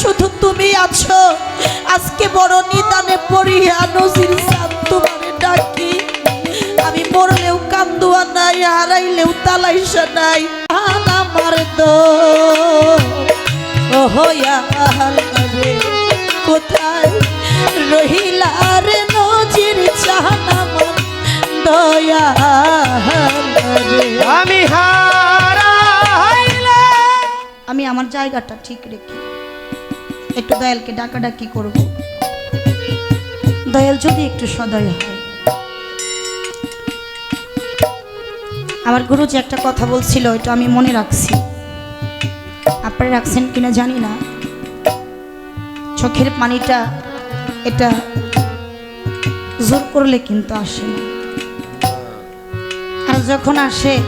শুধু তুমি আছো। আজকে বড় নিদানে পড়িয়া নজির সাত তোমারে ডাকি। আমি মরলেও কান্দুয়া নাই হারাইলেও তালাইসা নাই। আমার দো হইয়া রে কোথায় রহিলা রে নজির চাহান আমার দয়া আমি হারাইলে। আমি আমার জায়গাটা ঠিক রেখে একটু দয়ালকে ডাকাডাকি করব। দয়াল যদি একটু সদয় হয়। আমার গুরু যে একটা কথা বলছিল এটা আমি মনে রাখছি। আপনারা রাখছেন কিনা জানি না। চোখের পানিটা এটা জোর করলে কিন্তু আসে না। আর যখন আসে,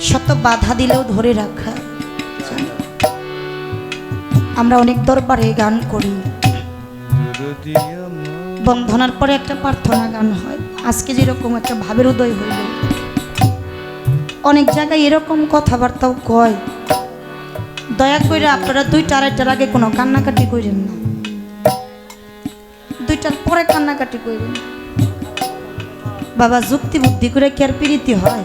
শত বাধা দিলেও ধরে রাখা। আমরা অনেক দরবারে গান করি। বন্ধনার পরে একটা প্রার্থনা গান হয়। আজকে যেরকম একটা ভাবের উদয় হইল। অনেক জায়গায় এরকম কথাবার্তাও কয়। দয়া করে আপনারা দুইটা আড়াইটার আগে কোনো কান্নাকাটি করেন না। দুইটার পরে কান্নাকাটি করেন বাবা যুক্তি বুদ্ধি করে কি আর হয়?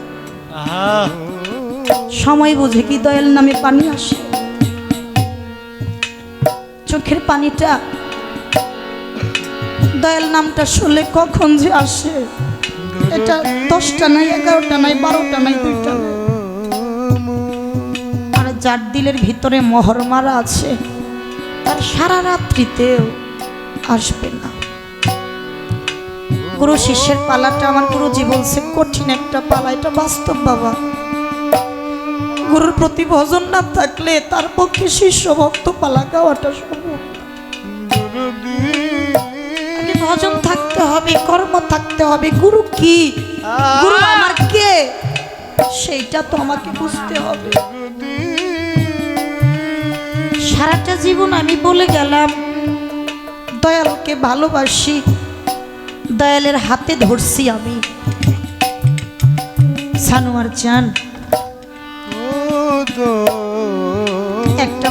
সময় বুঝে কি দয়াল নামে পানি আসে? চোখের পানিটা। দয়াল নামটা শুনলে কখন যে আসে। এটা দশটা নাই, এগারোটা নাই, বারোটা নাই, দুইটা আর যার দিলের ভিতরে মোহর মারা আছে, তার সারা রাত্রিতেও আসবে না। গুরু শিষ্যের পালাটা আমার গুরুজি বলছে, কঠিন একটা পালা, এটা বাস্তব বাবা। গুরুর প্রতি ভজন না থাকলে তার পক্ষে শিষ্য ভক্ত পালা গাওয়াটা সম্ভব। ভজন থাকতে হবে কর্ম থাকতে হবে। গুরু কি? গুরু আমার কে? সেইটা তো আমাকে বুঝতে হবে। সারাটা জীবন আমি বলে গেলাম দয়ালকে ভালোবাসি দয়ালের হাতে ধরছি আমি। সানোয়ার চান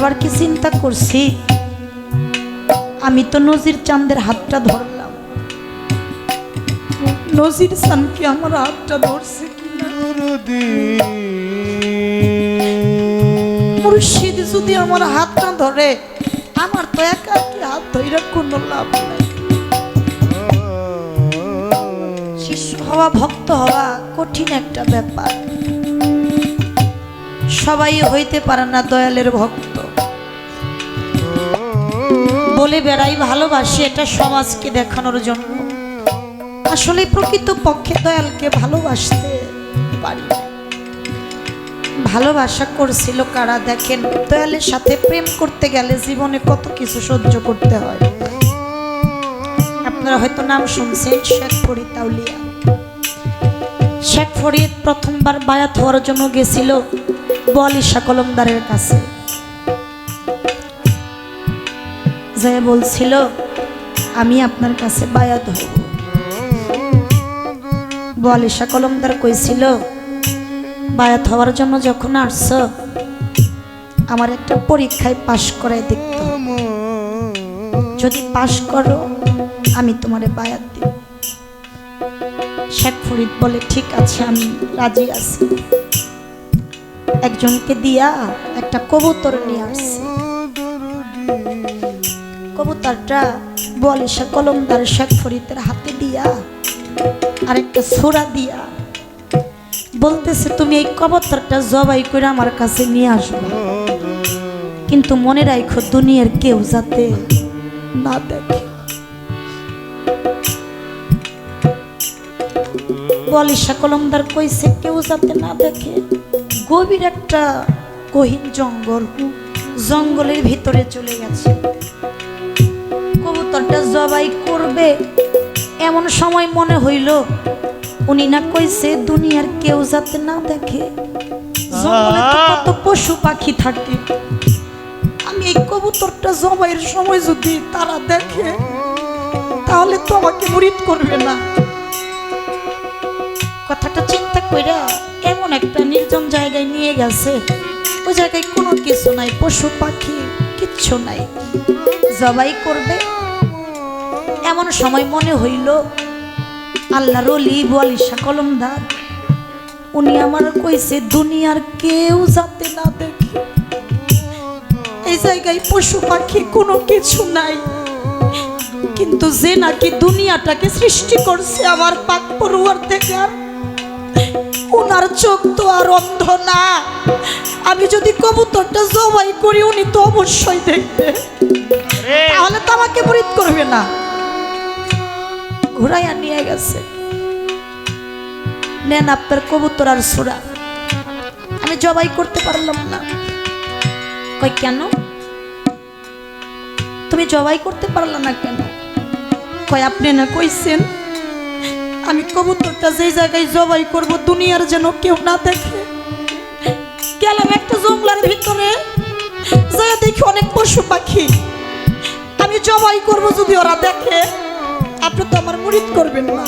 একটাবার কি চিন্তা করছি? আমি তো নজির চাঁদের হাতটা ধরলাম। নজির কি আমার হাতটা ধরছে মুর্শিদ যদি আমার হাতটা ধরে, আমার তো একা কি হাত ধরে কোনো লাভ নাই। শিষ্য হওয়া, ভক্ত হওয়া কঠিন একটা ব্যাপার। সবাই হইতে পারে না দয়ালের ভক্ত। বলে বেড়াই ভালোবাসি এটা সমাজকে দেখানোর জন্য। আসলে প্রকৃত পক্ষে দয়ালকে ভালোবাসতে পারি ভালোবাসা করছিল কারা দেখেন? দয়ালের সাথে প্রেম করতে গেলে জীবনে কত কিছু সহ্য করতে হয়। আপনারা হয়তো নাম শুনছেন, শেখ ফরিদ তাউলিয়া শেখ ফরিদ প্রথমবার বায়াত হওয়ার জন্য গেছিল বলিশা কলমদারের কাছে। যে বলছিল, আমি আপনার কাছে বায়াত হব বলিশা কলমদার কইছিল, বায়াত হওয়ার জন্য যখন আসছ, আমার একটা পরীক্ষায় পাশ করাই দেখতে। যদি পাশ করো, আমি তোমারে বায়াত দিব। শেখ ফরিদ বলে, ঠিক আছে, আমি রাজি আছি। একজনকে দিয়া একটা কবুতর নিয়ে আসছি। কবুতরটা বলিশা কলমদার শেখ ফরিদের হাতে দিয়া, আরেকটা ছোড়া দিয়া। বলতেছে, তুমি এই কবুতরটা জবাই করে আমার কাছে নিয়ে আসবে। কিন্তু মনে রাখো দুনিয়ার কেউ যাতে না দেখে। বলিশা কলমদার কইছে, কেউ যাতে না দেখে। গভীর একটা গহীন জঙ্গল, জঙ্গলের ভিতরে চলে গেছে। জবাই করবে। এমন সময় মনে হইল উনি না কইছে দুনিয়ার কেউ যাতে না দেখে। কত পশু পাখি থাকে। আমি এই কবুতরটা জবাইয়ের সময় যদি তারা দেখে তাহলে তো আমাকে মুরিদ করবে না। কথাটা চিন্তা কইরা এমন একটা নির্জন জায়গায় নিয়ে গেছে। ওই জায়গায় কোনো কিছু নাই পশু পাখি কিচ্ছু নাই। জবাই করবে এমন সময় মনে হইল আল্লাহর অলি বোয়ালিশা কলমদার। উনি আমার কইছে দুনিয়ার কেউ যাতে না দেখে এই জায়গায় পশু পাখি কোনো কিছু নাই। কিন্তু যে নাকি দুনিয়াটাকে সৃষ্টি করছে আমার পাক পড়ুয়ার থেকে ওনার চোখ তো আর অন্ধ না। আমি যদি কবুতরটা জবাই করি উনি তো অবশ্যই দেখবে। তাহলে তো আমাকে মরিত করবে না। ঘোরাইয়া নিয়ে গেছে। নেন আপনার কবুতর আর সুরা। আমি জবাই করতে পারলাম না। কই কেন? তুমি জবাই করতে পারলা না কেন? কয়, আপনি না কইছেন, আমি কবুতরটা যে জায়গায় জবাই করব, দুনিয়ার যেন কেউ না দেখে। গেলাম একটা জঙ্গলার ভিতরে যায় দেখি অনেক পশু পাখি। আমি জবাই করব যদি ওরা দেখে। আপনি তো আমার মুরিদ করবেন না।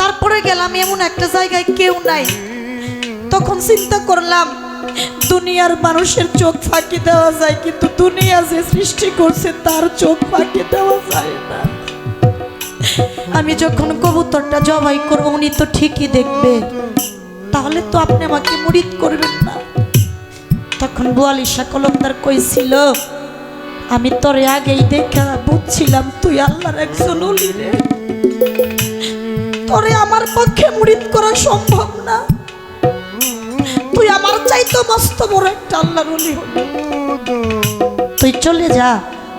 তারপরে গেলাম এমন একটা জায়গায় কেউ নাই। তখন চিন্তা করলাম, দুনিয়ার মানুষের চোখ ফাঁকি দেওয়া যায়, কিন্তু দুনিয়া যে সৃষ্টি করছে তার চোখ ফাঁকি দেওয়া যায় না। আমি যখন কবুতরটা জবাই করব, উনি তো ঠিকই দেখবে। তাহলে তো আপনি আমাকে মুরিদ করবেন না। তখন বোয়ালিশা কলমদার কইছিল আমি তোরে আগেই দেখা বুঝছিলাম, তুই আল্লাহর একজন রে। তোরে আমার পক্ষে মুরিদ করা সম্ভব না। তুই আমার চাইতো মস্ত বড় একটা আল্লাহর অলি তুই চলে যা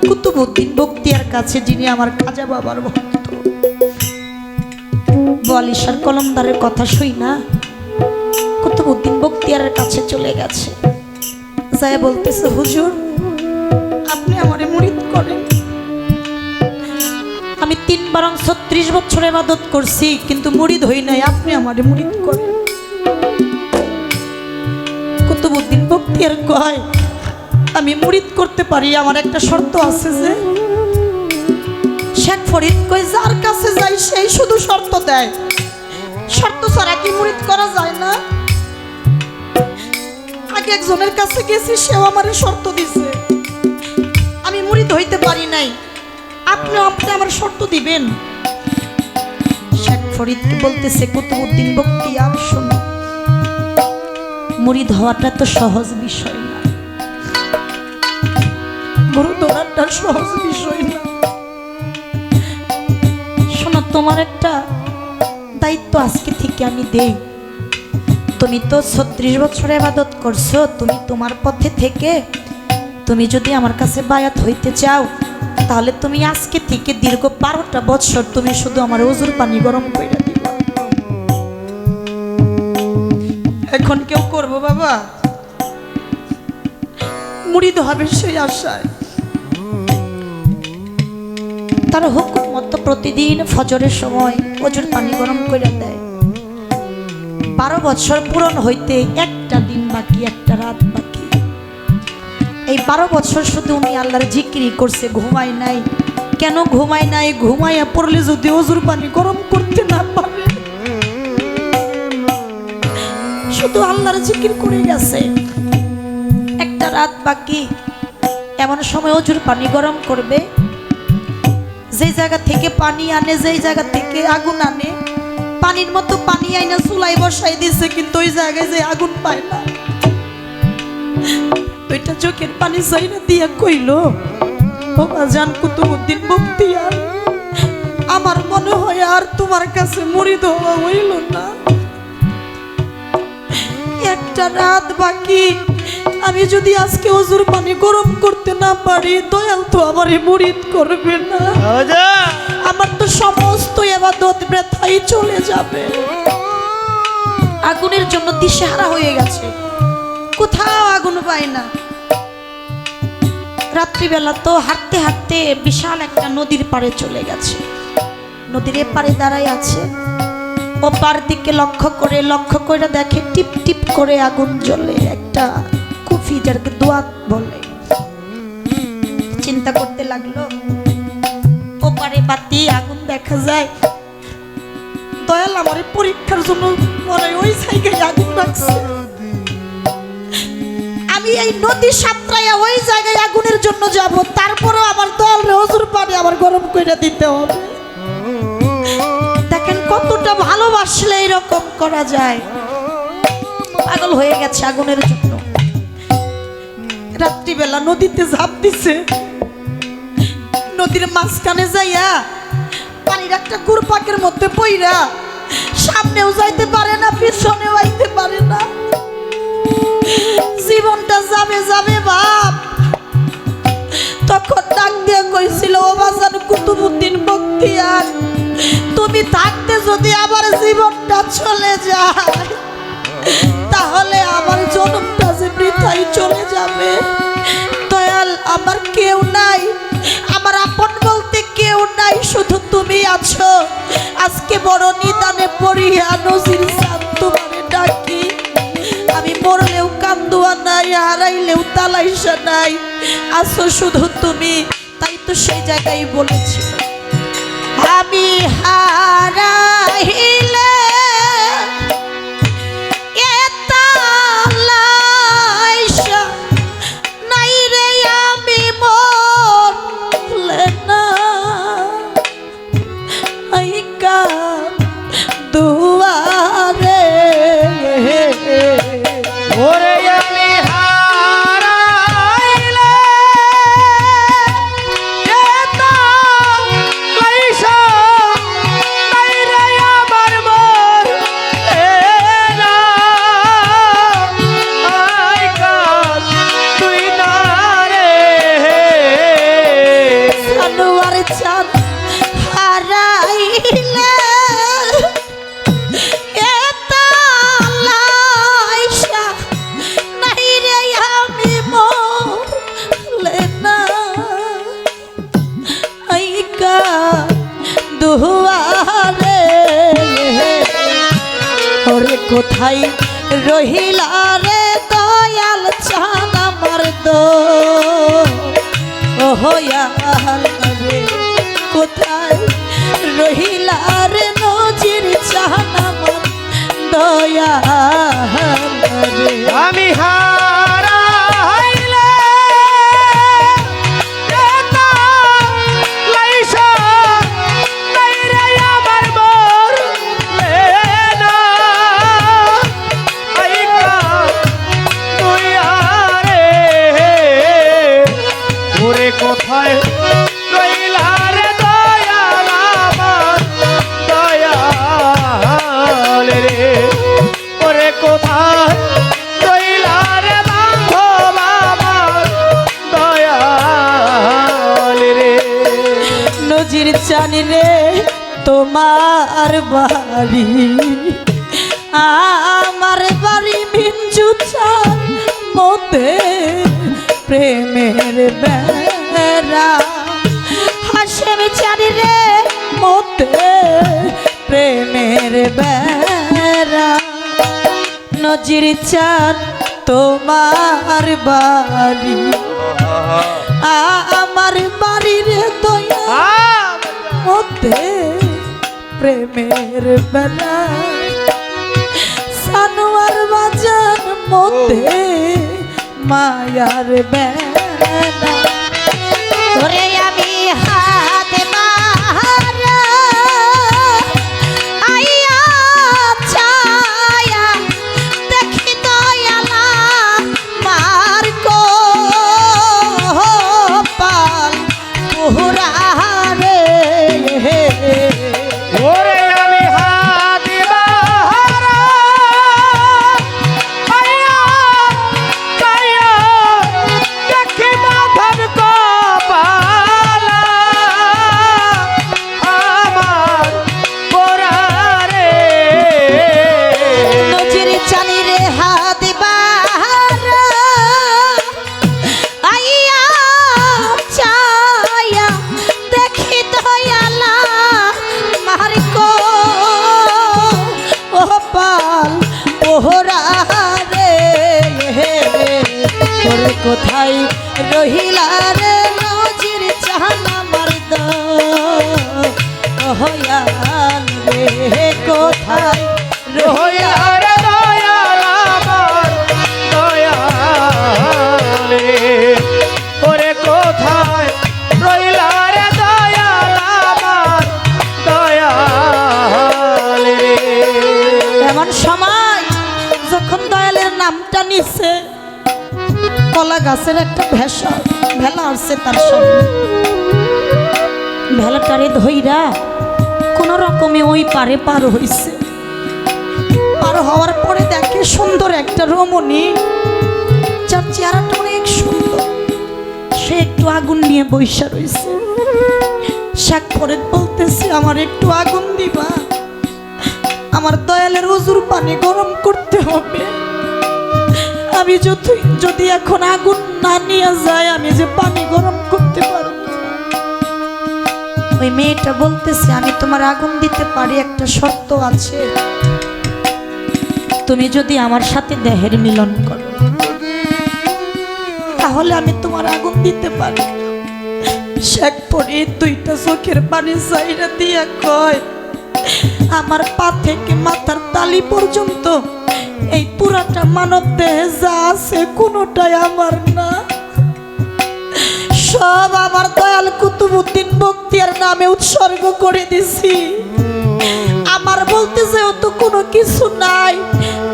কুতুবুদ্দিন বক্তিয়ার কাছে, যিনি আমার খাজা বাবার ভক্ত। বলিসার কলমদারের কথা শুই না। কুতুবুদ্দিন বক্তিয়ারের কাছে চলে গেছে। যায় বলতেছে, হুজুর আপনি আমারে মুরিদ করেন। আমি তিন বারং ছত্রিশ বছর এবাদত করছি, কিন্তু মুরিদ হই নাই, আপনি আমারে মুরিদ করেন। কুতুবুদ্দিন বক্তিয়ার কয়, আমি মুরিদ করতে পারি, আমার একটা শর্ত আছে যে, শেখ ফরিদ কই যার কাছে যাই, সেই শুধু শর্ত দেয়। শর্ত ছাড়া কি মুরিদ করা যায় না? আগে একজনের কাছে গেছি, সেও আমারে শর্ত দিছে। মুরিদ হইতে পারি নাই। আপনি আপনি আমার শর্ত দিবেন। শেখ ফরিদকে বলতেছে কুতুবুদ্দিন মুরিদ হওয়াটা তো সহজ বিষয় না। সহজ বিষয় না। শোনো, তোমার একটা দায়িত্ব আজকে থেকে আমি দেই। তুমি তো ছত্রিশ বছর আবাদত করছ, তুমি তোমার পথে থেকে তুমি যদি আমার কাছে বায়াত হইতে চাও, তাহলে তুমি আজকে থেকে দীর্ঘ বারোটা বছর তুমি শুধু আমার ওজুর পানি গরম করে এখন কেউ করব বাবা? মুড়িদ হবে সেই আশায়। তার হুকুম মতো প্রতিদিন ফজরের সময় ওজুর পানি গরম করে দেয়। বারো বছর পূরণ হইতে একটা দিন বাকি, একটা রাত বাকি। এই বারো বছর শুধু উনি আল্লাহর জিকিরি করছে, ঘুমায় নাই। কেন ঘুমায় নাই? ঘুমাইয়া পড়লে যদি ওজুর পানি গরম করতে না পারে। শুধু আল্লাহর জিকির করে গেছে একটা রাত বাকি, এমন সময় অজুর পানি গরম করবে। যেই জায়গা থেকে পানি আনে, যেই জায়গা থেকে আগুন আনে, পানির মতো পানি আইনা চুলাই বসাই দিছে, কিন্তু ওই জায়গায় যে আগুন পায় না। চোখের পানি চাইনা দিয়া কইল বাবা জান কুতুবুদ্দিন বক্তিয়ার আমার মনে হয় আর তোমার কাছে মুড়ি দেওয়া হইল না। একটা রাত বাকি আমি যদি আজকে অজুর পানি গরম করতে না পারি দয়াল তো আমার মুরিদ করবে না। আমার তো সমস্ত এবাদত ব্যথাই চলে যাবে। আগুনের জন্য দিশেহারা হয়ে গেছে। কোথাও আগুন পায় না। রাত্রিবেলা তো হাঁটতে হাঁটতে বিশাল একটা নদীর পাড়ে চলে গেছে। নদীর এপারে দাঁড়ায় আছে। ওপার দিকে লক্ষ্য করে লক্ষ্য করে দেখে টিপ টিপ করে আগুন জ্বলে। একটা কুফি যাকে দোয়াত বলে। চিন্তা করতে লাগল ওপারে বাতি আগুন দেখা যায়। দয়াল আমার পরীক্ষার জন্য মনে ওই জায়গায় আগুন রাখছে এই নদী সাঁতরাইয়া ওই জায়গায় আগুনের জন্য যাব। তারপরেও আমার দল হজুর পানি আমার গরম করে দিতে হবে। দেখেন কতটা ভালোবাসলে এরকম করা যায়। পাগল হয়ে গেছে আগুনের জন্য। রাত্রিবেলা নদীতে ঝাঁপ দিছে। নদীর মাঝখানে যাইয়া পানির একটা গুরপাকের মধ্যে পইরা সামনেও যাইতে পারে না, পিছনেও আইতে পারে না। জীবনটা যাবে যাবে বাপ। তখন ডাক দিয়ে কইছিল, ও বাজান কুতুবুদ্দিন বক্তিয়ার, তুমি থাকতে যদি আমার জীবনটা চলে যায়, তাহলে আমার জন্মটা যে বৃথাই চলে যাবে। দয়াল, আমার কেউ নাই, আমার আপন বলতে কেউ নাই, শুধু তুমি আছো। আজকে বড় নিদানে পড়িয়া নজির সাত তোমারে কান্দুয়া নাই, হারাইলেও তালাইসা নাই। আসো শুধু তুমি, তাই তো সেই জায়গায় বলেছি। আমি হারাইলে এতালাইসা আইকা দুয়ারে ওরে কোথায় রহিলা রে দয়াল চাঁদ আমার দো ওহয়াল রে কোথায় রহিলা রে নজির চাঁদ আমার দয়াল রে আমি হারাইলে কোথায়? রইলা রে। দয়াল আমার নজির চানি তোমার বাড়ি। আমার বাড়ি মিঞ্জু চান, মতে প্রেমের বেড়া হাসেম চানি রে মতে প্রেমের বেড়া। নজির চান তোমার বাড়ি। আমার বাড়ির দয়া মধ্যে প্রেমের বেলা সানোয়ার বাজার মধ্যে মায়ার বেলা ওরে গাছের একটা ভেসা ভেলা আসছে তার সামনে। ভেলাটারে ধইরা কোন রকমে ওই পারে পার হইছে। পার হওয়ার পরে দেখে সুন্দর একটা রমণী। যার চেহারাটা অনেক সুন্দর। সে একটু আগুন নিয়ে বৈশা রয়েছে শাক পরে বলতেছে, আমার একটু আগুন দিবা। আমার দয়ালের অজুর পানি গরম করতে হবে। আমি যদি এখন আগুন না নিয়ে যায়, আমি যে পানি গরম করতে পারব। ওই মেয়েটা বলতেছে, আমি তোমার আগুন দিতে পারি, একটা শর্ত আছে তুমি যদি আমার সাথে দেহের মিলন করো, তাহলে আমি তোমার আগুন দিতে পারি শেখ পরে দুইটা চোখের পানি চাইরা দিয়া কয়, আমার পা থেকে মাথার তালি পর্যন্ত এই পুরাটা মানব দেহে যা আছে, কোনোটাই আমার না। সব আমার দয়াল কুতুবুদ্দিন বক্তিয়ার নামে উৎসর্গ করে দিছি। আমার বলতে যেও তো কোনো কিছু নাই,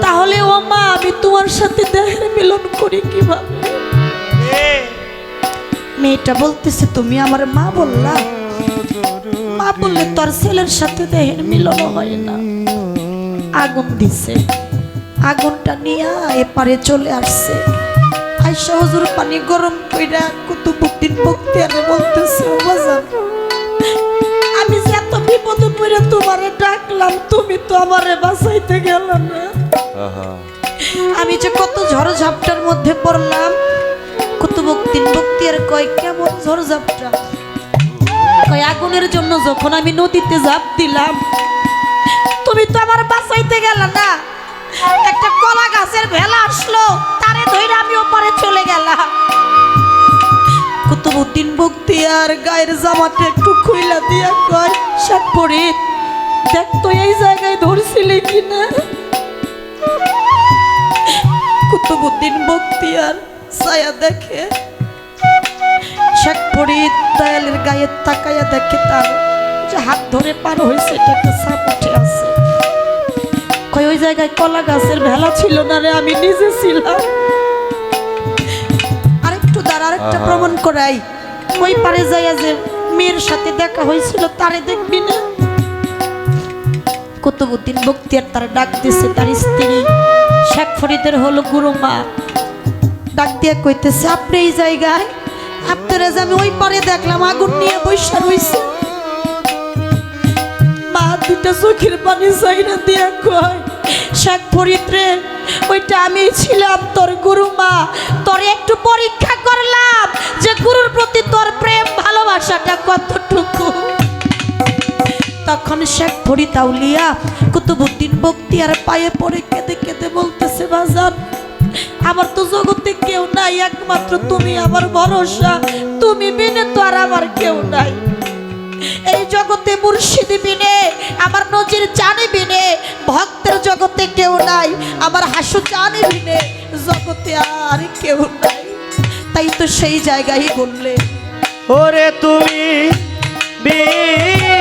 তাহলে ও মা, আমি তোমার সাথে দেহের মিলন করি কীভাবে? মেয়েটা বলতেছে, তুমি আমার মা বললা? মা বললে, তোর ছেলের সাথে দেহের মিলন হয় না। আগুন দিছে। আগুনটা নিয়ে এপারে চলে আসছে। আইসা হুজুর পানি গরম কইরা কুতুবুদ্দিন বক্তিয়ারে বলতেছে ও বাজান আমি যে এত বিপদে পড়ে তোমারে ডাকলাম তুমি তো আমারে বাঁচাইতে গেল না। আমি যে কত ঝড় ঝাপটার মধ্যে পড়লাম কুতুবুদ্দিন আর কয় কেমন ঝড় ঝাপটা কয় আগুনের জন্য যখন আমি নদীতে ঝাঁপ দিলাম তুমি তো আমার বাঁচাইতে গেল না। একটা কলা গাছের ভেলা আসলো, তারে ধইরা আমি ওপারে চলে গেলাম। কুতুবুদ্দিন বক্তিয়ার গায়ের জামাটা একটু খুইলা দিয়া কয় শাক পরে দেখ তো এই জায়গায় ধরছিলি কিনা? কুতুবুদ্দিন বক্তিয়ার ছায়া দেখে শেখ ফরিদ দয়ালের গায়ে তাকাইয়া দেখে তার যে হাত ধরে পার হয়েছে এটা একটা সাপ উঠে আছে। কই ওই জায়গায় কলা গাছের ভেলা ছিল না রে আমি নিজে ছিলাম। আরেকটু দাঁড়া আরেকটা। প্রমাণ করাই। ওই পারে যাইয়া যে মেয়ের সাথে দেখা হয়েছিল তারে দেখবি না? কুতুবুদ্দিন বক্তিয়ার তার ডাক দিছে তার স্ত্রী শেখ ফরিদের হলো গুরুমা ডাক দিয়া কইতেছে আপনি এই জায়গায় আপনারা যে আমি ওই পারে দেখলাম আগুন নিয়ে বৈশা রইছে। মা দুটা চোখের পানি চাইনা দিয়া কয় শেখ ফরিদ রে ওইটা আমি ছিলাম তোর গুরু মা। তোর একটু পরীক্ষা করলাম যে গুরুর প্রতি তোর প্রেম ভালোবাসাটা কতটুকু। তখন শেখ ফরিদ আউলিয়া কুতুবুদ্দিন বক্তিয়ার পায়ে পড়ে কেঁদে কেঁদে বলতেছে, বাজান, আমার তো জগতে কেউ নাই, একমাত্র তুমি আমার ভরসা। তুমি বিনে তো আর আমার কেউ নাই। এই জগতে মুর্শিদি বিনে, আমার নজির জানি বিনে, ভক্তের জগতে কেউ নাই, আমার হাসু জানি বিনে, জগতে আর কেউ নাই। তাই তো সেই জায়গায় বললে, ওরে তুমি বিনে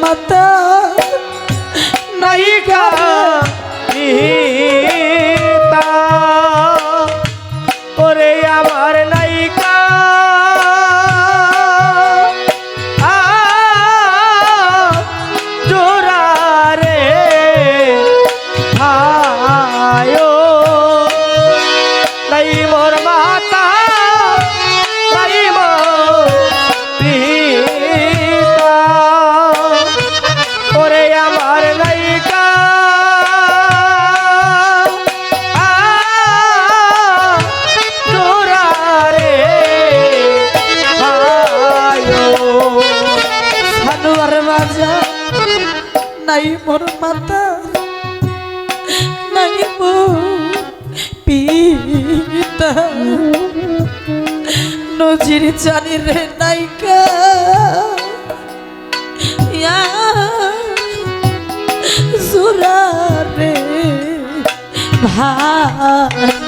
matar. নজির জানি রে নাইকা জুরা রে ভাই।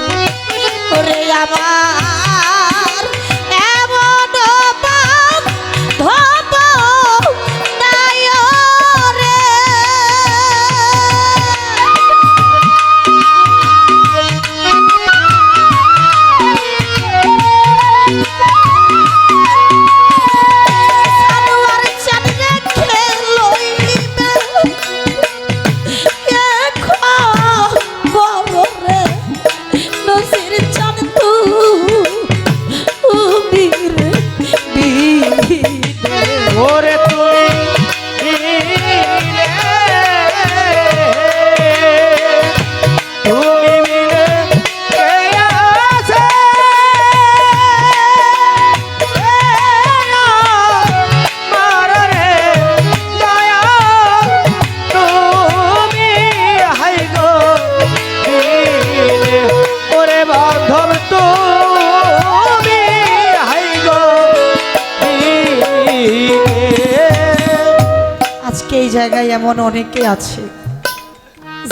এমন অনেকে আছে।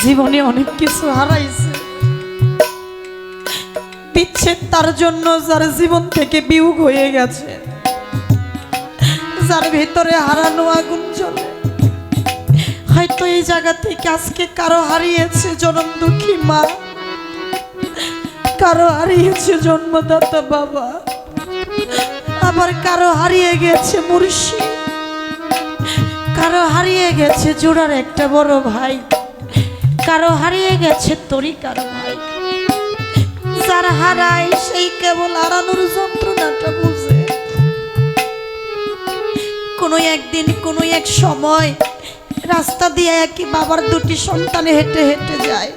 জীবনে অনেক কিছু হারাইছে। বিচ্ছেদ তার জন্য যার জীবন থেকে বিয়োগ হয়ে গেছে। যার ভেতরে হারানো আগুন জ্বলে। হয়তো এই জায়গা থেকে আজকে কারও হারিয়েছে জনম দুঃখী মা। কারও হারিয়েছে জন্মদাতা বাবা। আবার কারও হারিয়ে গেছে মুর্শিদ। কারও হারিয়ে গেছে জোড়ার একটা বড় ভাই। কারও হারিয়ে গেছে তরি কারও ভাই। যার হারায় সেই কেবল হারানোর যন্ত্রণাটা বুঝে। কোনো একদিন, কোনো এক সময় রাস্তা দিয়ে একই বাবার দুটি সন্তান হেঁটে হেঁটে যায়।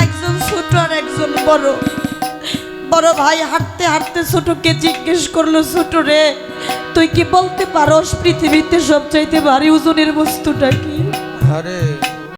একজন ছোট আর একজন বড়। বড় ভাই হাঁটতে হাঁটতে ছোটকে জিজ্ঞেস করল, ছোট রে তুই কি বলতে পারস পৃথিবীতে সবচাইতে ভারী ওজনের বস্তুটা কি? আরে